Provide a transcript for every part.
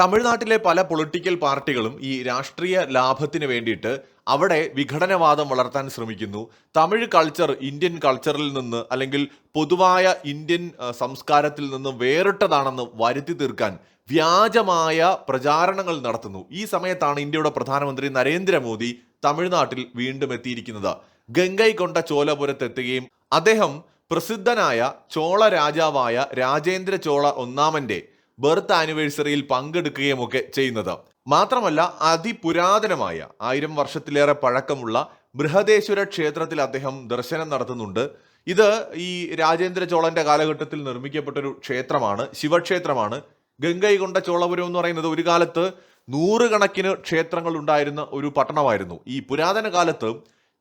തമിഴ്നാട്ടിലെ പല പൊളിറ്റിക്കൽ പാർട്ടികളും ഈ രാഷ്ട്രീയ ലാഭത്തിന് വേണ്ടിയിട്ട് അവിടെ വിഘടനവാദം വളർത്താൻ ശ്രമിക്കുന്നു. തമിഴ് കൾച്ചർ ഇന്ത്യൻ കൾച്ചറിൽ നിന്ന് അല്ലെങ്കിൽ പൊതുവായ ഇന്ത്യൻ സംസ്കാരത്തിൽ നിന്ന് വേറിട്ടതാണെന്ന് വരുത്തി തീർക്കാൻ വ്യാജമായ പ്രചാരണങ്ങൾ നടത്തുന്നു. ഈ സമയത്താണ് ഇന്ത്യയുടെ പ്രധാനമന്ത്രി നരേന്ദ്രമോദി തമിഴ്നാട്ടിൽ വീണ്ടും എത്തിയിരിക്കുന്നത്. ഗംഗൈ കൊണ്ട ചോലപുരത്തെത്തുകയും അദ്ദേഹം പ്രസിദ്ധനായ ചോള രാജാവായ രാജേന്ദ്ര ചോള ഒന്നാമന്റെ ബർത്ത് ആനിവേഴ്സറിയിൽ പങ്കെടുക്കുകയും ഒക്കെ ചെയ്യുന്നത്. മാത്രമല്ല അതിപുരാതനമായ ആയിരം വർഷത്തിലേറെ പഴക്കമുള്ള ബൃഹദേശ്വര ക്ഷേത്രത്തിൽ അദ്ദേഹം ദർശനം നടത്തുന്നുണ്ട്. ഇത് ഈ രാജേന്ദ്ര ചോളന്റെ കാലഘട്ടത്തിൽ നിർമ്മിക്കപ്പെട്ടൊരു ക്ഷേത്രമാണ് ശിവക്ഷേത്രമാണ്. ഗംഗൈകൊണ്ട ചോളപുരം എന്ന് പറയുന്നത് ഒരു കാലത്ത് നൂറുകണക്കിന് ക്ഷേത്രങ്ങൾ ഉണ്ടായിരുന്ന ഒരു പട്ടണമായിരുന്നു. ഈ പുരാതന കാലത്ത്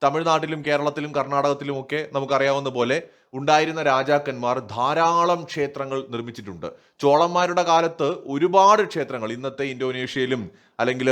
തമിഴ്നാട്ടിലും കേരളത്തിലും കർണാടകത്തിലും ഒക്കെ നമുക്കറിയാവുന്ന പോലെ ഉണ്ടായിരുന്ന രാജാക്കന്മാർ ധാരാളം ക്ഷേത്രങ്ങൾ നിർമ്മിച്ചിട്ടുണ്ട്. ചോളന്മാരുടെ കാലത്ത് ഒരുപാട് ക്ഷേത്രങ്ങൾ ഇന്നത്തെ ഇന്തോനേഷ്യയിലും അല്ലെങ്കിൽ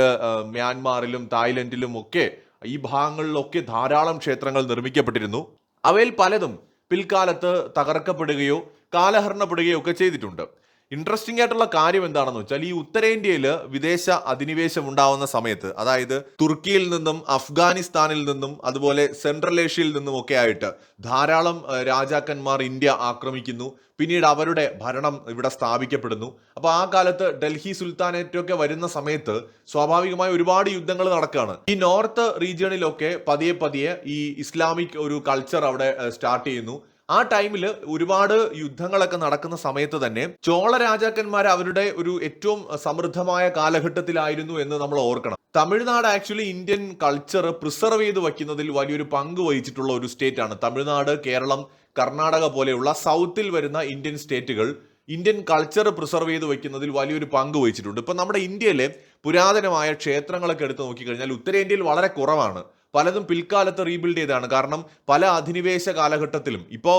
മ്യാൻമാറിലും തായ്ലൻഡിലും ഒക്കെ ഈ ഭാഗങ്ങളിലൊക്കെ ധാരാളം ക്ഷേത്രങ്ങൾ നിർമ്മിക്കപ്പെട്ടിരുന്നു. അവയിൽ പലതും പിൽക്കാലത്ത് തകർക്കപ്പെടുകയോ കാലഹരണപ്പെടുകയോ ഒക്കെ ചെയ്തിട്ടുണ്ട്. ഇൻട്രസ്റ്റിംഗ് ആയിട്ടുള്ള കാര്യം എന്താണെന്ന് വെച്ചാൽ ഈ ഉത്തരേന്ത്യയിൽ വിദേശ അധിനിവേശം ഉണ്ടാവുന്ന സമയത്ത് അതായത് തുർക്കിയിൽ നിന്നും അഫ്ഗാനിസ്ഥാനിൽ നിന്നും അതുപോലെ സെൻട്രൽ ഏഷ്യയിൽ നിന്നും ഒക്കെ ആയിട്ട് ധാരാളം രാജാക്കന്മാർ ഇന്ത്യ ആക്രമിക്കുന്നു. പിന്നീട് അവരുടെ ഭരണം ഇവിടെ സ്ഥാപിക്കപ്പെടുന്നു. അപ്പോൾ ആ കാലത്ത് ഡൽഹി സുൽത്താനേറ്റ് ഒക്കെ വരുന്ന സമയത്ത് സ്വാഭാവികമായി ഒരുപാട് യുദ്ധങ്ങൾ നടക്കുകയാണ് ഈ നോർത്ത് റീജിയണിലൊക്കെ പതിയെ പതിയെ ഈ ഇസ്ലാമിക് ഒരു കൾച്ചർ അവിടെ സ്റ്റാർട്ട് ചെയ്യുന്നു. ആ ടൈമിൽ ഒരുപാട് യുദ്ധങ്ങളൊക്കെ നടക്കുന്ന സമയത്ത് തന്നെ ചോള രാജാക്കന്മാർ അവരുടെ ഒരു ഏറ്റവും സമൃദ്ധമായ കാലഘട്ടത്തിലായിരുന്നു എന്ന് നമ്മൾ ഓർക്കണം. Tamil Nadu actually Indian culture preserve ചെയ്ത് വയ്ക്കുന്നതിൽ വലിയൊരു പങ്ക് വഹിച്ചിട്ടുള്ള ഒരു സ്റ്റേറ്റ് ആണ് തമിഴ്നാട് കേരളം കർണാടക പോലെയുള്ള സൗത്തിൽ വരുന്ന ഇന്ത്യൻ സ്റ്റേറ്റുകൾ ഇന്ത്യൻ കൾച്ചർ പ്രിസർവ് ചെയ്ത് വയ്ക്കുന്നതിൽ വലിയൊരു പങ്ക് വഹിച്ചിട്ടുണ്ട്. ഇപ്പൊ നമ്മുടെ ഇന്ത്യയിലെ പുരാതനമായ ക്ഷേത്രങ്ങളൊക്കെ എടുത്ത് നോക്കിക്കഴിഞ്ഞാൽ ഉത്തരേന്ത്യയിൽ വളരെ കുറവാണ്. പലതും പിൽക്കാലത്ത് റീബിൽഡ് ചെയ്തതാണ്. കാരണം പല അധിനിവേശ കാലഘട്ടത്തിലും ഇപ്പോൾ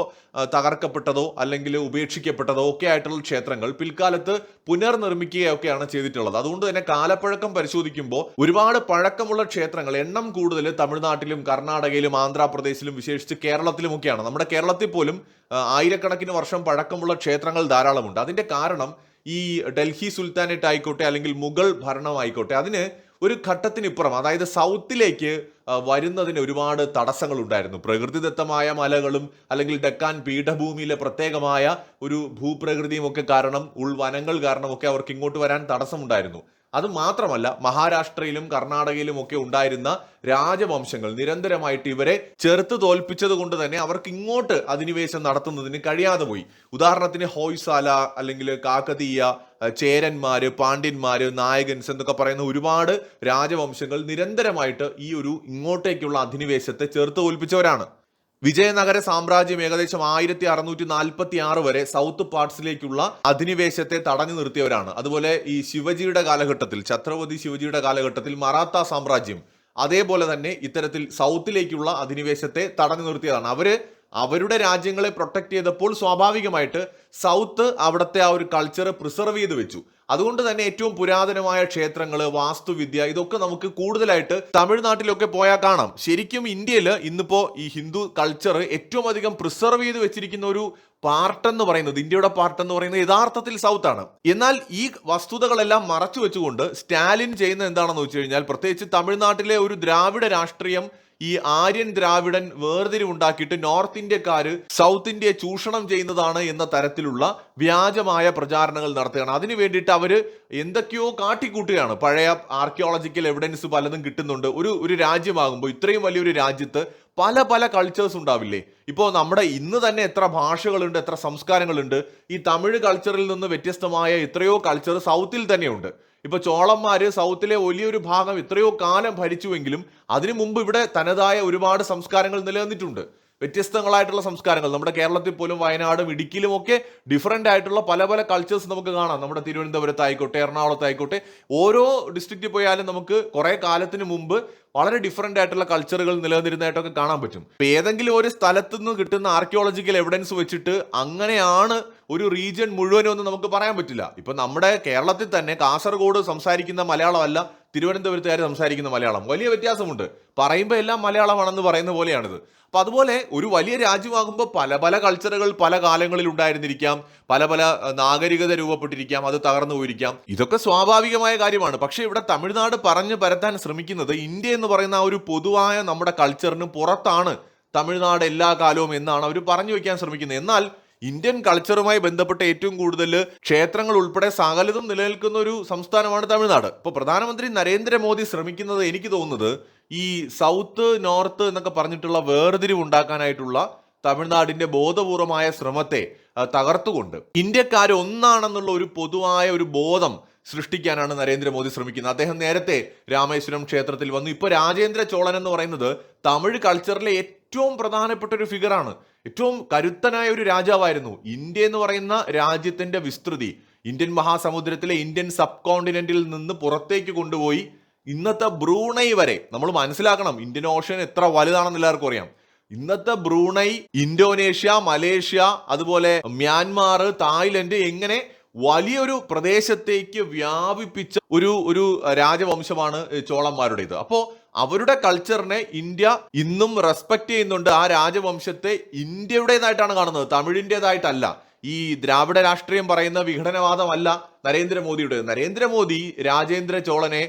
തകർക്കപ്പെട്ടതോ അല്ലെങ്കിൽ ഉപേക്ഷിക്കപ്പെട്ടതോ ഒക്കെ ആയിട്ടുള്ള ക്ഷേത്രങ്ങൾ പിൽക്കാലത്ത് പുനർനിർമ്മിക്കുകയൊക്കെയാണ് ചെയ്തിട്ടുള്ളത്. അതുകൊണ്ട് തന്നെ കാലപ്പഴക്കം പരിശോധിക്കുമ്പോൾ ഒരുപാട് പഴക്കമുള്ള ക്ഷേത്രങ്ങൾ എണ്ണം കൂടുതൽ തമിഴ്നാട്ടിലും കർണാടകയിലും ആന്ധ്രാപ്രദേശിലും വിശേഷിച്ച് കേരളത്തിലുമൊക്കെയാണ്. നമ്മുടെ കേരളത്തിൽ പോലും ആയിരക്കണക്കിന് വർഷം പഴക്കമുള്ള ക്ഷേത്രങ്ങൾ ധാരാളമുണ്ട്. അതിന്റെ കാരണം ഈ ഡൽഹി സുൽത്താനേറ്റ് ആയിക്കോട്ടെ അല്ലെങ്കിൽ മുഗൾ ഭരണമായിക്കോട്ടെ അതിന് ഒരു ഘട്ടത്തിനിപ്പുറം അതായത് സൗത്തിലേക്ക് വരുന്നതിന് ഒരുപാട് തടസ്സങ്ങൾ ഉണ്ടായിരുന്നു പ്രകൃതിദത്തമായ മലകളും അല്ലെങ്കിൽ ഡെക്കാൻ പീഠഭൂമിയിലെ പ്രത്യേകമായ ഒരു ഭൂപ്രകൃതിയും ഒക്കെ കാരണം ഉൾവനങ്ങൾ കാരണമൊക്കെ അവർക്ക് ഇങ്ങോട്ട് വരാൻ തടസ്സമുണ്ടായിരുന്നു. അത് മാത്രമല്ല മഹാരാഷ്ട്രയിലും കർണാടകയിലും ഒക്കെ ഉണ്ടായിരുന്ന രാജവംശങ്ങൾ നിരന്തരമായിട്ട് ഇവരെ ചെറുത്ത് തോൽപ്പിച്ചത് കൊണ്ട് തന്നെ അവർക്ക് ഇങ്ങോട്ട് അധിനിവേശം നടത്തുന്നതിന് കഴിയാതെ പോയി. ഉദാഹരണത്തിന് ഹോയ്സാല അല്ലെങ്കിൽ കാക്കതീയ ചേരന്മാര് പാണ്ഡ്യന്മാര് നായകൻസ് എന്നൊക്കെ പറയുന്ന ഒരുപാട് രാജവംശങ്ങൾ നിരന്തരമായിട്ട് ഈ ഒരു ഇങ്ങോട്ടേക്കുള്ള അധിനിവേശത്തെ ചെറുത്ത് തോൽപ്പിച്ചവരാണ്. വിജയനഗര സാമ്രാജ്യം ഏകദേശം ആയിരത്തി അറുന്നൂറ്റി നാൽപ്പത്തി ആറ് വരെ സൗത്ത് പാർട്സിലേക്കുള്ള അധിനിവേശത്തെ തടഞ്ഞു നിർത്തിയവരാണ്. അതുപോലെ ഈ ശിവജിയുടെ കാലഘട്ടത്തിൽ ഛത്രപതി ശിവജിയുടെ കാലഘട്ടത്തിൽ മറാത്ത സാമ്രാജ്യം അതേപോലെ തന്നെ ഇത്തരത്തിൽ സൗത്തിലേക്കുള്ള അധിനിവേശത്തെ തടഞ്ഞു നിർത്തിയതാണ്. അവർ അവരുടെ രാജ്യങ്ങളെ പ്രൊട്ടക്ട് ചെയ്തപ്പോൾ സ്വാഭാവികമായിട്ട് സൗത്ത് അവിടുത്തെ ആ ഒരു കൾച്ചർ പ്രിസർവ് ചെയ്ത് വെച്ചു. അതുകൊണ്ട് തന്നെ ഏറ്റവും പുരാതനമായ ക്ഷേത്രങ്ങൾ വാസ്തുവിദ്യ ഇതൊക്കെ നമുക്ക് കൂടുതലായിട്ട് തമിഴ്നാട്ടിലൊക്കെ പോയാൽ കാണാം. ശരിക്കും ഇന്ത്യയിൽ ഇന്നിപ്പോ ഈ ഹിന്ദു കൾച്ചർ ഏറ്റവും അധികം പ്രിസർവ് ചെയ്ത് വെച്ചിരിക്കുന്ന ഒരു പാർട്ട് എന്ന് പറയുന്നത് ഇന്ത്യയുടെ പാർട്ട് എന്ന് പറയുന്നത് യഥാർത്ഥത്തിൽ സൗത്ത് ആണ്. എന്നാൽ ഈ വസ്തുതകളെല്ലാം മറച്ചു വെച്ചുകൊണ്ട് സ്റ്റാലിൻ ചെയ്യുന്ന എന്താണെന്ന് വെച്ച് കഴിഞ്ഞാൽ പ്രത്യേകിച്ച് തമിഴ്നാട്ടിലെ ഒരു ദ്രാവിഡ രാഷ്ട്രീയം ഈ ആര്യൻ ദ്രാവിഡൻ വേർതിരിവുണ്ടാക്കിയിട്ട് നോർത്ത് ഇന്ത്യക്കാര് സൗത്ത് ഇന്ത്യയെ ചൂഷണം ചെയ്യുന്നതാണ് എന്ന തരത്തിലുള്ള വ്യാജമായ പ്രചാരണങ്ങൾ നടത്തുകയാണ്. അതിനു വേണ്ടിയിട്ട് അവർ എന്തൊക്കെയോ കാട്ടിക്കൂട്ടുകയാണ്. പഴയ ആർക്കിയോളജിക്കൽ എവിഡൻസ് പലതും കിട്ടുന്നുണ്ട്. ഒരു ഒരു രാജ്യമാകുമ്പോൾ ഇത്രയും വലിയൊരു രാജ്യത്ത് പല പല കൾച്ചേഴ്സ് ഉണ്ടാവില്ലേ? ഇപ്പോൾ നമ്മുടെ ഇന്ന് തന്നെ എത്ര ഭാഷകളുണ്ട് എത്ര സംസ്കാരങ്ങളുണ്ട്. ഈ തമിഴ് കൾച്ചറിൽ നിന്ന് വ്യത്യസ്തമായ എത്രയോ കൾച്ചർ സൗത്തിൽ തന്നെയുണ്ട്. ഇപ്പൊ ചോളന്മാർ സൗത്തിലെ വലിയൊരു ഭാഗം എത്രയോ കാലം ഭരിച്ചുവെങ്കിലും അതിനു മുമ്പ് ഇവിടെ തനതായ ഒരുപാട് സംസ്കാരങ്ങൾ നിലനിന്നിട്ടുണ്ട്. വ്യത്യസ്തങ്ങളായിട്ടുള്ള സംസ്കാരങ്ങൾ. നമ്മുടെ കേരളത്തിൽ പോലും വയനാടും ഇടുക്കിയിലും ഒക്കെ ഡിഫറെന്റ് ആയിട്ടുള്ള പല പല കൾച്ചേഴ്സ് നമുക്ക് കാണാം. നമ്മുടെ തിരുവനന്തപുരത്തായിക്കോട്ടെ എറണാകുളത്തായിക്കോട്ടെ ഓരോ ഡിസ്ട്രിക്റ്റിൽ പോയാലും നമുക്ക് കുറേ കാലത്തിന് മുമ്പ് വളരെ ഡിഫറെന്റ് ആയിട്ടുള്ള കൾച്ചറുകൾ നിലനിന്നിരുന്നതായിട്ടൊക്കെ കാണാൻ പറ്റും. ഏതെങ്കിലും ഒരു സ്ഥലത്തുനിന്ന് കിട്ടുന്ന ആർക്കിയോളജിക്കൽ എവിഡൻസ് വെച്ചിട്ട് അങ്ങനെയാണ് ഒരു റീജിയൻ മുഴുവനും ഒന്നും നമുക്ക് പറയാൻ പറ്റില്ല. ഇപ്പൊ നമ്മുടെ കേരളത്തിൽ തന്നെ കാസർഗോഡ് സംസാരിക്കുന്ന മലയാളമല്ല തിരുവനന്തപുരത്തുകാർ സംസാരിക്കുന്ന മലയാളം. വലിയ വ്യത്യാസമുണ്ട്. പറയുമ്പോൾ എല്ലാം മലയാളമാണെന്ന് പറയുന്ന പോലെയാണിത്. അപ്പൊ അതുപോലെ ഒരു വലിയ രാജ്യമാകുമ്പോൾ പല പല കൾച്ചറുകൾ പല കാലങ്ങളിൽ ഉണ്ടായിരുന്നിരിക്കാം. പല പല നാഗരികത രൂപപ്പെട്ടിരിക്കാം. അത് തകർന്നു പോയിരിക്കാം. ഇതൊക്കെ സ്വാഭാവികമായ കാര്യമാണ്. പക്ഷേ ഇവിടെ തമിഴ്നാട് പറഞ്ഞു പരത്താൻ ശ്രമിക്കുന്നത് ഇന്ത്യ എന്ന് പറയുന്ന ആ ഒരു പൊതുവായ നമ്മുടെ കൾച്ചറിന് പുറത്താണ് തമിഴ്നാട് എല്ലാ കാലവും എന്നാണ് അവർ പറഞ്ഞു വെക്കാൻ ശ്രമിക്കുന്നത്. എന്നാൽ ഇന്ത്യൻ കൾച്ചറുമായി ബന്ധപ്പെട്ട ഏറ്റവും കൂടുതൽ ക്ഷേത്രങ്ങൾ ഉൾപ്പെടെ സകലതും നിലനിൽക്കുന്ന ഒരു സംസ്ഥാനമാണ് തമിഴ്നാട്. ഇപ്പോൾ പ്രധാനമന്ത്രി നരേന്ദ്രമോദി ശ്രമിക്കുന്നത് എനിക്ക് തോന്നുന്നത് ഈ സൗത്ത് നോർത്ത് എന്നൊക്കെ പറഞ്ഞിട്ടുള്ള വേർതിരിവ് ഉണ്ടാക്കാനായിട്ടുള്ള തമിഴ്നാടിന്റെ ബോധപൂർവമായ ശ്രമത്തെ തകർത്തുകൊണ്ട് ഇന്ത്യക്കാർ ഒന്നാണെന്നുള്ള ഒരു പൊതുവായ ഒരു ബോധം സൃഷ്ടിക്കാനാണ് നരേന്ദ്രമോദി ശ്രമിക്കുന്നത്. അദ്ദേഹം നേരത്തെ രാമേശ്വരം ക്ഷേത്രത്തിൽ വന്നു. ഇപ്പൊ രാജേന്ദ്ര ചോളൻ എന്ന് പറയുന്നത് തമിഴ് കൾച്ചറിലെ ഏറ്റവും പ്രധാനപ്പെട്ട ഒരു ഫിഗറാണ് ഏറ്റവും കരുത്തനായ ഒരു രാജാവായിരുന്നു. ഇന്ത്യ എന്ന് പറയുന്ന രാജ്യത്തിന്റെ വിസ്തൃതി ഇന്ത്യൻ മഹാസമുദ്രത്തിലെ ഇന്ത്യൻ സബ് കോണ്ടിനെന്റിൽ നിന്ന് പുറത്തേക്ക് കൊണ്ടുപോയി ഇന്നത്തെ ബ്രൂണൈ വരെ നമ്മൾ മനസ്സിലാക്കണം ഇന്ത്യൻ ഓഷൻ എത്ര വലുതാണെന്ന് എല്ലാവർക്കും അറിയാം. ഇന്നത്തെ ബ്രൂണൈ ഇന്തോനേഷ്യ മലേഷ്യ അതുപോലെ മ്യാൻമാർ തായ്ലൻഡ് എങ്ങനെ വലിയൊരു പ്രദേശത്തേക്ക് വ്യാപിപ്പിച്ച ഒരു ഒരു രാജവംശമാണ് ചോളന്മാരുടേത്. അപ്പോ അവരുടെ കൾച്ചറിനെ ഇന്ത്യ ഇന്നും റെസ്പെക്ട് ചെയ്യുന്നുണ്ട്. ആ രാജവംശത്തെ ഇന്ത്യയുടേതായിട്ടാണ് കാണുന്നത്. തമിഴിന്റെതായിട്ടല്ല ഈ ദ്രാവിഡ രാഷ്ട്രീയം പറയുന്ന വിഘടനവാദമല്ല നരേന്ദ്രമോദിയുടെ. നരേന്ദ്രമോദി രാജേന്ദ്ര ചോളനെ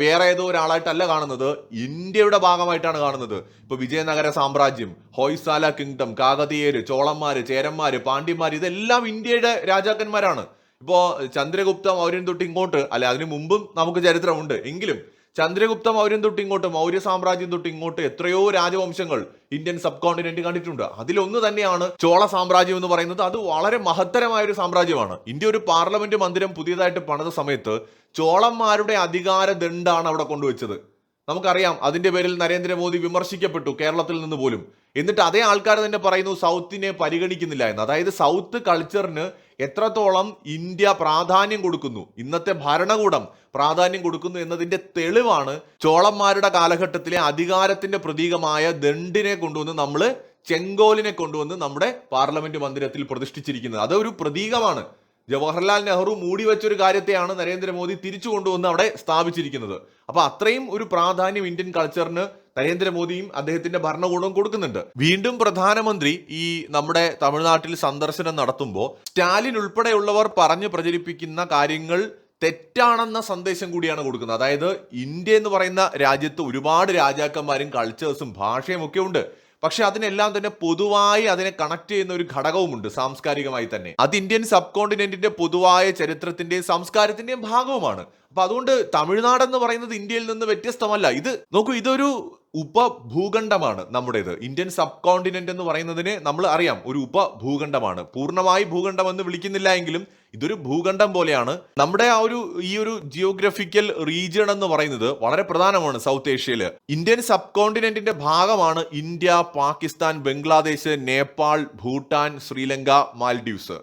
വേറെ ഏതോ ഒരാളായിട്ടല്ല കാണുന്നത്. ഇന്ത്യയുടെ ഭാഗമായിട്ടാണ് കാണുന്നത്. ഇപ്പൊ വിജയനഗര സാമ്രാജ്യം ഹോയ്സാല കിങ്ഡം കാകതീയര് ചോളന്മാര് ചേരന്മാര് പാണ്ഡ്യന്മാര് ഇതെല്ലാം ഇന്ത്യയുടെ രാജാക്കന്മാരാണ്. ഇപ്പോ ചന്ദ്രഗുപ്ത മൗര്യൻ തൊട്ട് ഇങ്ങോട്ട് അല്ലെ അതിനു മുമ്പും നമുക്ക് ചരിത്രമുണ്ട്. എങ്കിലും ചന്ദ്രഗുപ്ത മൗര്യൻ തൊട്ട് ഇങ്ങോട്ട് മൗര്യ സാമ്രാജ്യം തൊട്ട് ഇങ്ങോട്ട് എത്രയോ രാജവംശങ്ങൾ ഇന്ത്യൻ സബ് കോണ്ടിനെന്റ് കണ്ടിട്ടുണ്ട്. അതിലൊന്ന് തന്നെയാണ് ചോള സാമ്രാജ്യം എന്ന് പറയുന്നത്. അത് വളരെ മഹത്തരമായ ഒരു സാമ്രാജ്യമാണ്. ഇന്ത്യ ഒരു പാർലമെന്റ് മന്ദിരം പുതിയതായിട്ട് പണിത സമയത്ത് ചോളന്മാരുടെ അധികാര ദണ്ഡാണ് അവിടെ കൊണ്ടുവച്ചത്. നമുക്കറിയാം അതിന്റെ പേരിൽ നരേന്ദ്രമോദി വിമർശിക്കപ്പെട്ടു കേരളത്തിൽ നിന്ന് പോലും. എന്നിട്ട് അതേ ആൾക്കാർ തന്നെ പറയുന്നു സൗത്തിനെ പരിഗണിക്കുന്നില്ല എന്ന്. അതായത് സൗത്ത് കൾച്ചറിന് എത്രത്തോളം ഇന്ത്യ പ്രാധാന്യം കൊടുക്കുന്നു? ഇന്നത്തെ ഭരണകൂടം പ്രാധാന്യം കൊടുക്കുന്നു എന്നതിന്റെ തെളിവാണ് ചോളന്മാരുടെ കാലഘട്ടത്തിലെ അധികാരത്തിന്റെ പ്രതീകമായ ദണ്ഡിനെ കൊണ്ടുവന്ന് നമ്മൾ ചെങ്കോലിനെ കൊണ്ടുവന്ന് നമ്മുടെ പാർലമെന്റ് മന്ദിരത്തിൽ പ്രതിഷ്ഠിച്ചിരിക്കുന്നത്. അതൊരു പ്രതീകമാണ്. ജവഹർലാൽ നെഹ്റു മൂടി വെച്ചൊരു കാര്യത്തെയാണ് നരേന്ദ്രമോദി തിരിച്ചു കൊണ്ടുവന്ന് അവിടെ സ്ഥാപിച്ചിരിക്കുന്നത്. അപ്പൊ അത്രയും ഒരു പ്രാധാന്യം ഇന്ത്യൻ കൾച്ചറിന് നരേന്ദ്രമോദിയും അദ്ദേഹത്തിന്റെ ഭരണകൂടവും കൊടുക്കുന്നുണ്ട്. വീണ്ടും പ്രധാനമന്ത്രി ഈ നമ്മുടെ തമിഴ്നാട്ടിൽ സന്ദർശനം നടത്തുമ്പോൾ സ്റ്റാലിൻ ഉൾപ്പെടെയുള്ളവർ പറഞ്ഞു പ്രചരിപ്പിക്കുന്ന കാര്യങ്ങൾ തെറ്റാണെന്ന സന്ദേശം കൂടിയാണ് കൊടുക്കുന്നത്. അതായത് ഇന്ത്യ എന്ന് പറയുന്ന രാജ്യത്ത് ഒരുപാട് രാജാക്കന്മാരും കൾച്ചേഴ്സും ഭാഷയും ഒക്കെ ഉണ്ട്. പക്ഷെ അതിനെല്ലാം തന്നെ പൊതുവായി അതിനെ കണക്ട് ചെയ്യുന്ന ഒരു ഘടകവുമുണ്ട് സാംസ്കാരികമായി തന്നെ. അത് ഇന്ത്യൻ സബ് കോണ്ടിനെന്റിന്റെ പൊതുവായ ചരിത്രത്തിന്റെയും സംസ്കാരത്തിന്റെയും ഭാഗവുമാണ്. അപ്പൊ അതുകൊണ്ട് തമിഴ്നാട് എന്ന് പറയുന്നത് ഇന്ത്യയിൽ നിന്ന് വ്യത്യസ്തമല്ല. ഇത് നോക്കൂ ഇതൊരു ഉപഭൂഖണ്ഡമാണ് നമ്മുടേത്. ഇന്ത്യൻ സബ് കോണ്ടിനെന്റ് എന്ന് പറയുന്നതിന് നമ്മൾ അറിയാം. ഒരു ഉപഭൂഖണ്ഡമാണ്. പൂർണമായി ഭൂഖണ്ഡം എന്ന് വിളിക്കുന്നില്ല എങ്കിലും ഇതൊരു ഭൂഖണ്ഡം പോലെയാണ്. നമ്മുടെ ആ ഒരു ഈ ഒരു ജിയോഗ്രഫിക്കൽ റീജിയൺ എന്ന് പറയുന്നത് വളരെ പ്രധാനമാണ് സൗത്ത് ഏഷ്യയിൽ. ഇന്ത്യൻ സബ് കോണ്ടിനെന്റിന്റെ ഭാഗമാണ് ഇന്ത്യ പാകിസ്ഥാൻ ബംഗ്ലാദേശ് നേപ്പാൾ ഭൂട്ടാൻ ശ്രീലങ്ക മാൽഡീവ്സ്.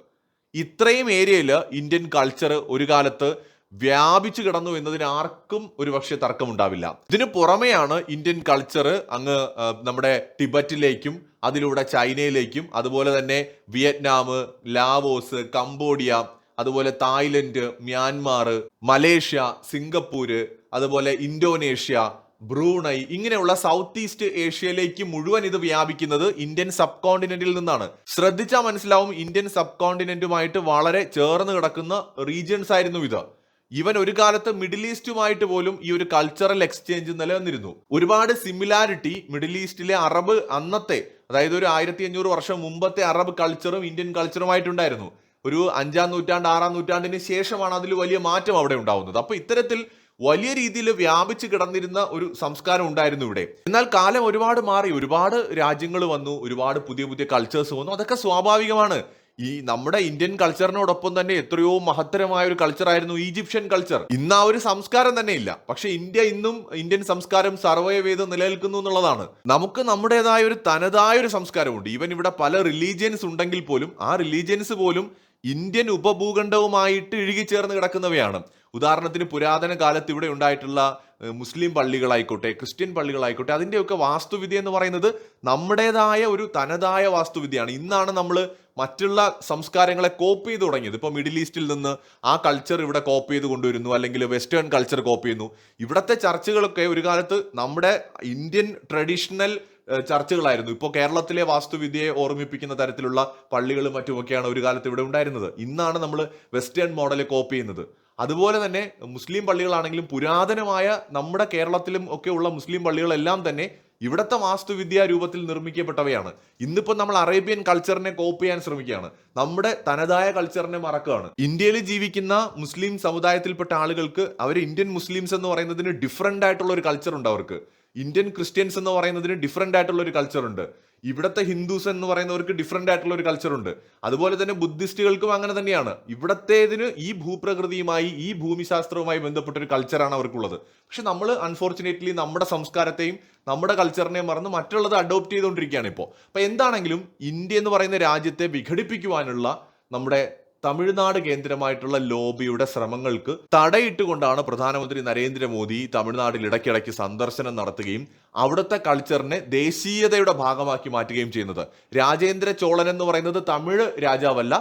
ഇത്രയും ഏരിയയിൽ ഇന്ത്യൻ കൾച്ചർ ഒരു കാലത്ത് വ്യാപിച്ചു കിടന്നു എന്നതിന് ആർക്കും ഒരുപക്ഷെ തർക്കമുണ്ടാവില്ല. ഇതിനു പുറമെയാണ് ഇന്ത്യൻ കൾച്ചർ അങ്ങ് നമ്മുടെ ടിബറ്റിലേക്കും അതിലൂടെ ചൈനയിലേക്കും അതുപോലെ തന്നെ വിയറ്റ്നാം ലാവോസ് കംബോഡിയ അതുപോലെ തായ്ലൻഡ് മ്യാൻമാർ മലേഷ്യ സിംഗപ്പൂര് അതുപോലെ ഇന്തോനേഷ്യ ബ്രൂണൈ ഇങ്ങനെയുള്ള സൗത്ത് ഈസ്റ്റ് ഏഷ്യയിലേക്ക് മുഴുവൻ ഇത് വ്യാപിക്കുന്നത് ഇന്ത്യൻ സബ് കോണ്ടിനെന്റിൽ നിന്നാണ്. ശ്രദ്ധിച്ചാൽ മനസ്സിലാവും ഇന്ത്യൻ സബ് കോണ്ടിനെന്റുമായിട്ട് വളരെ ചേർന്ന് കിടക്കുന്ന റീജിയൻസ് ആയിരുന്നു ഇത്. ഇവൻ ഒരു കാലത്ത് മിഡിൽ ഈസ്റ്റുമായിട്ട് പോലും ഈ ഒരു കൾച്ചറൽ എക്സ്ചേഞ്ച് നിലനിന്നിരുന്നു. ഒരുപാട് സിമിലാരിറ്റി മിഡിൽ ഈസ്റ്റിലെ അറബ് അന്നത്തെ അതായത് ഒരു ആയിരത്തി അഞ്ഞൂറ് വർഷം മുമ്പത്തെ അറബ് കൾച്ചറും ഇന്ത്യൻ കൾച്ചറുമായിട്ടുണ്ടായിരുന്നു ഒരു അഞ്ചാം നൂറ്റാണ്ട് ആറാം നൂറ്റാണ്ടിന് ശേഷമാണ് അതിൽ വലിയ മാറ്റം അവിടെ ഉണ്ടാവുന്നത്. അപ്പൊ ഇത്തരത്തിൽ വലിയ രീതിയിൽ വ്യാപിച്ചു കിടന്നിരുന്ന ഒരു സംസ്കാരം ഉണ്ടായിരുന്നു ഇവിടെ. എന്നാൽ കാലം ഒരുപാട് മാറി ഒരുപാട് രാജ്യങ്ങൾ വന്നു ഒരുപാട് പുതിയ പുതിയ കൾച്ചേഴ്സ് വന്നു. അതൊക്കെ സ്വാഭാവികമാണ്. ഈ നമ്മുടെ ഇന്ത്യൻ കൾച്ചറിനോടൊപ്പം തന്നെ എത്രയോ മഹത്തരമായ ഒരു കൾച്ചറായിരുന്നു ഈജിപ്ഷ്യൻ കൾച്ചർ ഇന്ന് ആ ഒരു സംസ്കാരം തന്നെ ഇല്ല. പക്ഷെ ഇന്ത്യ ഇന്നും ഇന്ത്യൻ സംസ്കാരം സർവൈവ് ചെയ്ത് നിലനിൽക്കുന്നു എന്നുള്ളതാണ്. നമുക്ക് നമ്മുടേതായ ഒരു തനതായ ഒരു സംസ്കാരമുണ്ട്. ഈവൻ ഇവിടെ പല റിലീജിയൻസ് ഉണ്ടെങ്കിൽ പോലും ആ റിലീജിയൻസ് പോലും ഇന്ത്യൻ ഉപഭൂഖണ്ഡവുമായിട്ട് ഇഴുകിച്ചേർന്ന് കിടക്കുന്നവയാണ്. ഉദാഹരണത്തിന് പുരാതന കാലത്ത് ഇവിടെ ഉണ്ടായിട്ടുള്ള മുസ്ലിം പള്ളികളായിക്കോട്ടെ ക്രിസ്ത്യൻ പള്ളികളായിക്കോട്ടെ അതിന്റെയൊക്കെ വാസ്തുവിദ്യ എന്ന് പറയുന്നത് നമ്മുടേതായ ഒരു തനതായ വാസ്തുവിദ്യയാണ്. ഇന്നാണ് നമ്മൾ മറ്റുള്ള സംസ്കാരങ്ങളെ കോപ്പി ചെയ്ത് തുടങ്ങിയത്. ഇപ്പോൾ മിഡിൽ ഈസ്റ്റിൽ നിന്ന് ആ കൾച്ചർ ഇവിടെ കോപ്പി ചെയ്ത് കൊണ്ടുവരുന്നു അല്ലെങ്കിൽ വെസ്റ്റേൺ കൾച്ചർ കോപ്പി ചെയ്യുന്നു. ഇവിടുത്തെ ചർച്ചകളൊക്കെ ഒരു കാലത്ത് നമ്മുടെ ഇന്ത്യൻ ട്രഡീഷണൽ ചർച്ചകളായിരുന്നു. ഇപ്പോൾ കേരളത്തിലെ വാസ്തുവിദ്യയെ ഓർമ്മിപ്പിക്കുന്ന തരത്തിലുള്ള പള്ളികളും മറ്റുമൊക്കെയാണ് ഒരു കാലത്ത് ഇവിടെ ഉണ്ടായിരുന്നത്. ഇന്നാണ് നമ്മൾ വെസ്റ്റേൺ മോഡൽ കോപ്പി ചെയ്യുന്നത്. അതുപോലെ തന്നെ മുസ്ലിം പള്ളികളാണെങ്കിലും പുരാതനമായ നമ്മുടെ കേരളത്തിലും ഒക്കെ ഉള്ള മുസ്ലിം പള്ളികളെല്ലാം തന്നെ ഇവിടുത്തെ വാസ്തുവിദ്യാ രൂപത്തിൽ നിർമ്മിക്കപ്പെട്ടവയാണ്. ഇന്നിപ്പോൾ നമ്മൾ അറേബ്യൻ കൾച്ചറിനെ കോപ്പി ചെയ്യാൻ ശ്രമിക്കുകയാണ്. നമ്മുടെ തനതായ കൾച്ചറിനെ മറക്കുകയാണ്. ഇന്ത്യയിൽ ജീവിക്കുന്ന മുസ്ലിം സമുദായത്തിൽപ്പെട്ട ആളുകൾക്ക് അവർ ഇന്ത്യൻ മുസ്ലിംസ് എന്ന് പറയുന്നതിന് ഡിഫറെന്റ് ആയിട്ടുള്ള ഒരു കൾച്ചർ ഉണ്ട് അവർക്ക്. ഇന്ത്യൻ ക്രിസ്ത്യൻസ് എന്ന് പറയുന്നതിന് ഡിഫറെന്റ് ആയിട്ടുള്ള ഒരു കൾച്ചർ ഉണ്ട്. ഇവിടുത്തെ ഹിന്ദുസ് എന്ന് പറയുന്നവർക്ക് ഡിഫറെന്റ് ആയിട്ടുള്ള ഒരു കൾച്ചർ ഉണ്ട്. അതുപോലെ തന്നെ ബുദ്ധിസ്റ്റുകൾക്കും അങ്ങനെ തന്നെയാണ്. ഇവിടത്തേതിന് ഈ ഭൂപ്രകൃതിയുമായി ഈ ഭൂമിശാസ്ത്രവുമായി ബന്ധപ്പെട്ട ഒരു കൾച്ചറാണ് അവർക്കുള്ളത്. പക്ഷെ നമ്മൾ അൺഫോർച്ചുനേറ്റ്ലി നമ്മുടെ സംസ്കാരത്തെയും നമ്മുടെ കൾച്ചറിനെയും മറന്ന് മറ്റുള്ളത് അഡോപ്റ്റ് ചെയ്തുകൊണ്ടിരിക്കുകയാണ് ഇപ്പോൾ. അപ്പോൾ എന്താണെങ്കിലും ഇന്ത്യ എന്ന് പറയുന്ന രാജ്യത്തെ വിഘടിപ്പിക്കുവാനുള്ള നമ്മുടെ തമിഴ്നാട് കേന്ദ്രമായിട്ടുള്ള ലോബിയുടെ ശ്രമങ്ങൾക്ക് തടയിട്ടുകൊണ്ടാണ് പ്രധാനമന്ത്രി നരേന്ദ്രമോദി തമിഴ്നാട്ടിൽ ഇടയ്ക്കിടയ്ക്ക് സന്ദർശനം നടത്തുകയും അവിടുത്തെ കൾച്ചറിനെ ദേശീയതയുടെ ഭാഗമാക്കി മാറ്റുകയും ചെയ്യുന്നത്. രാജേന്ദ്ര ചോളൻ എന്ന് പറയുന്നത് തമിഴ് രാജാവല്ല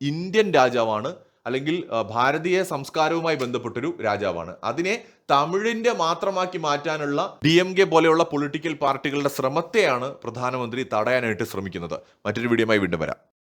ഇന്ത്യൻ രാജാവാണ് അല്ലെങ്കിൽ ഭാരതീയ സംസ്കാരവുമായി ബന്ധപ്പെട്ടൊരു രാജാവാണ്. അതിനെ തമിഴിന്റെ മാത്രമാക്കി മാറ്റാനുള്ള ഡി എം കെ പോലെയുള്ള പൊളിറ്റിക്കൽ പാർട്ടികളുടെ ശ്രമത്തെയാണ് പ്രധാനമന്ത്രി തടയാനായിട്ട് ശ്രമിക്കുന്നത്. മറ്റൊരു വീഡിയോയുമായി വീണ്ടും വരാം.